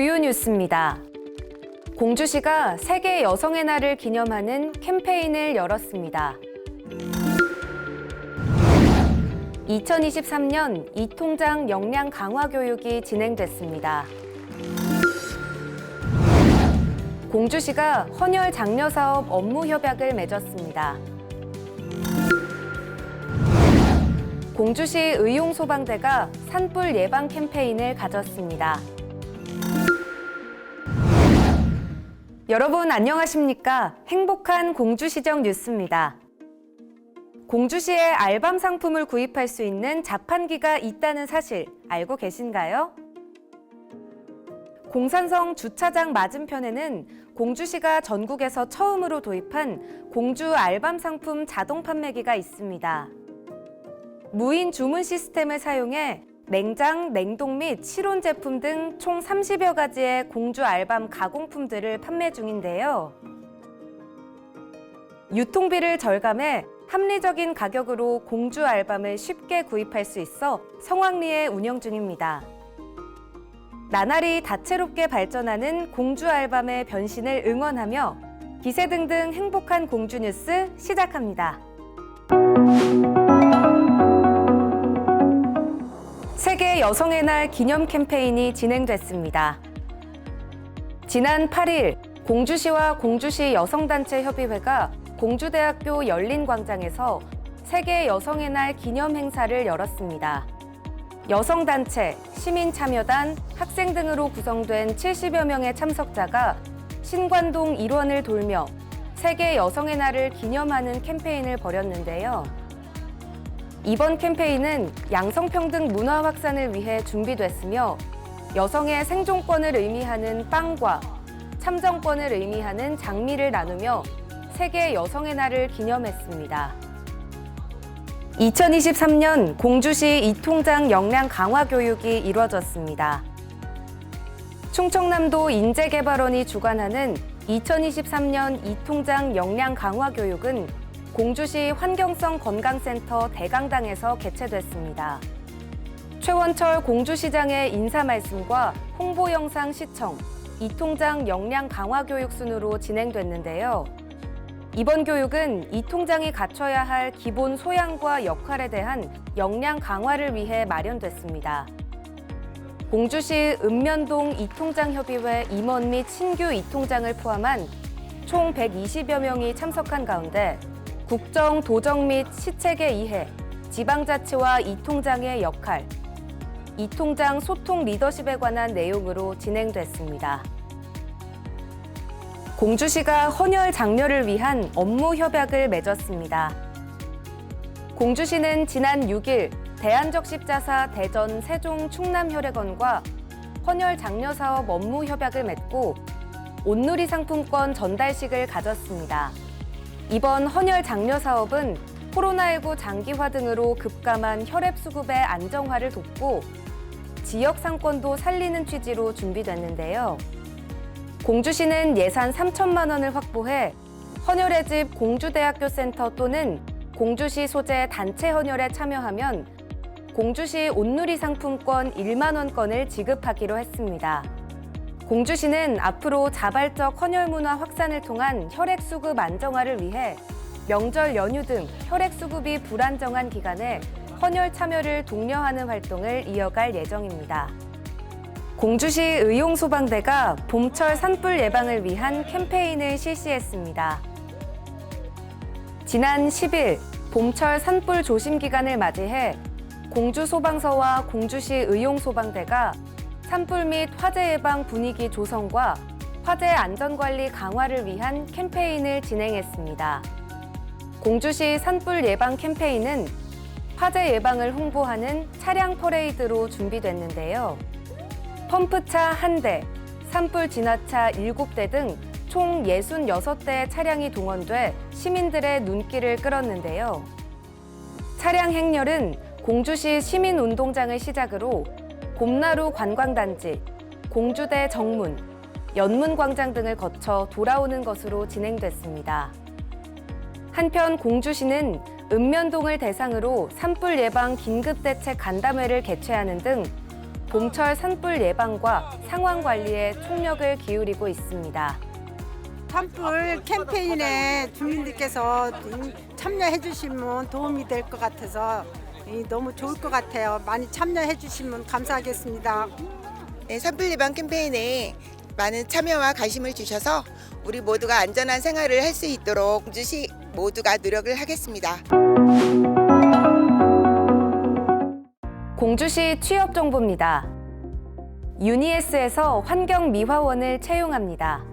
뉴스입니다. 공주시가 세계 여성의 날을 기념하는 캠페인을 열었습니다. 2023년 이통장 역량 강화 교육이 진행됐습니다. 공주시가 헌혈 장려 사업 업무 협약을 맺었습니다. 공주시 의용소방대가 산불 예방 캠페인을 가졌습니다. 여러분 안녕하십니까? 행복한 공주시정 뉴스입니다. 공주시에 알밤 상품을 구입할 수 있는 자판기가 있다는 사실 알고 계신가요? 공산성 주차장 맞은편에는 공주시가 전국에서 처음으로 도입한 공주 알밤 상품 자동 판매기가 있습니다. 무인 주문 시스템을 사용해 냉장, 냉동 및 실온 제품 등 총 30여 가지의 공주 알밤 가공품들을 판매 중인데요. 유통비를 절감해 합리적인 가격으로 공주 알밤을 쉽게 구입할 수 있어 성황리에 운영 중입니다. 나날이 다채롭게 발전하는 공주 알밤의 변신을 응원하며 기세 등등 행복한 공주 뉴스 시작합니다. 여성의 날 기념 캠페인이 진행됐습니다. 지난 8일 공주시와 공주시 여성단체 협의회가 공주대학교 열린 광장에서 세계 여성의 날 기념 행사를 열었습니다. 여성단체, 시민참여단, 학생 등으로 구성된 70여 명의 참석자가 신관동 일원을 돌며 세계 여성의 날을 기념하는 캠페인을 벌였는데요. 이번 캠페인은 양성평등 문화 확산을 위해 준비됐으며 여성의 생존권을 의미하는 빵과 참정권을 의미하는 장미를 나누며 세계 여성의 날을 기념했습니다. 2023년 공주시 이통장 역량 강화 교육이 이루어졌습니다. 충청남도 인재개발원이 주관하는 2023년 이통장 역량 강화 교육은 공주시 환경성 건강센터 대강당에서 개최됐습니다. 최원철 공주시장의 인사 말씀과 홍보 영상 시청, 이통장 역량 강화 교육 순으로 진행됐는데요. 이번 교육은 이 통장이 갖춰야 할 기본 소양과 역할에 대한 역량 강화를 위해 마련됐습니다. 공주시 읍면동 이통장협의회 임원 및 신규 이통장을 포함한 총 120여 명이 참석한 가운데 국정, 도정 및 시책의 이해, 지방자치와 이통장의 역할, 이통장 소통 리더십에 관한 내용으로 진행됐습니다. 공주시가 헌혈 장려를 위한 업무 협약을 맺었습니다. 공주시는 지난 6일 대한적십자사 대전 세종 충남혈액원과 헌혈 장려 사업 업무 협약을 맺고 온누리 상품권 전달식을 가졌습니다. 이번 헌혈 장려 사업은 코로나19 장기화 등으로 급감한 혈액 수급의 안정화를 돕고 지역 상권도 살리는 취지로 준비됐는데요. 공주시는 예산 3천만 원을 확보해 헌혈의 집 공주대학교 센터 또는 공주시 소재 단체 헌혈에 참여하면 공주시 온누리 상품권 1만 원권을 지급하기로 했습니다. 공주시는 앞으로 자발적 헌혈 문화 확산을 통한 혈액 수급 안정화를 위해 명절 연휴 등 혈액 수급이 불안정한 기간에 헌혈 참여를 독려하는 활동을 이어갈 예정입니다. 공주시 의용소방대가 봄철 산불 예방을 위한 캠페인을 실시했습니다. 지난 10일 봄철 산불 조심 기간을 맞이해 공주소방서와 공주시 의용소방대가 산불 및 화재 예방 분위기 조성과 화재 안전관리 강화를 위한 캠페인을 진행했습니다. 공주시 산불 예방 캠페인은 화재 예방을 홍보하는 차량 퍼레이드로 준비됐는데요. 펌프차 1대, 산불 진화차 7대 등 총 66대의 차량이 동원돼 시민들의 눈길을 끌었는데요. 차량 행렬은 공주시 시민운동장을 시작으로 곰나루 관광단지, 공주대 정문, 연문광장 등을 거쳐 돌아오는 것으로 진행됐습니다. 한편 공주시는 읍면동을 대상으로 산불 예방 긴급대책 간담회를 개최하는 등 봄철 산불 예방과 상황 관리에 총력을 기울이고 있습니다. 산불 캠페인에 주민들께서 참여해 주시면 도움이 될 것 같아서 이, 너무 좋을 것 같아요. 많이 참여해 주시면 감사하겠습니다. 네, 산불 예방 캠페인에 많은 참여와 관심을 주셔서 우리 모두가 안전한 생활을 할 수 있도록 공주시 모두가 노력을 하겠습니다. 공주시 취업 정보입니다. 유니에스에서 환경 미화원을 채용합니다.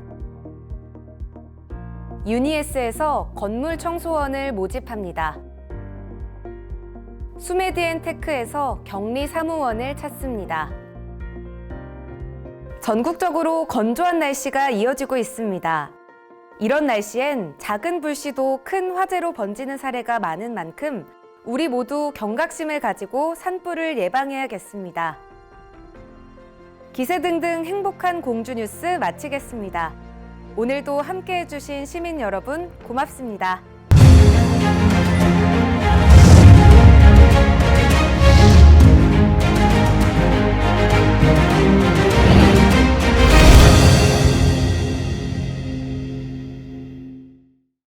유니에스에서 건물 청소원을 모집합니다. 수메디엔테크에서 격리 사무원을 찾습니다. 전국적으로 건조한 날씨가 이어지고 있습니다. 이런 날씨엔 작은 불씨도 큰 화재로 번지는 사례가 많은 만큼 우리 모두 경각심을 가지고 산불을 예방해야겠습니다. 기세 등등 행복한 공주 뉴스 마치겠습니다. 오늘도 함께 해주신 시민 여러분 고맙습니다.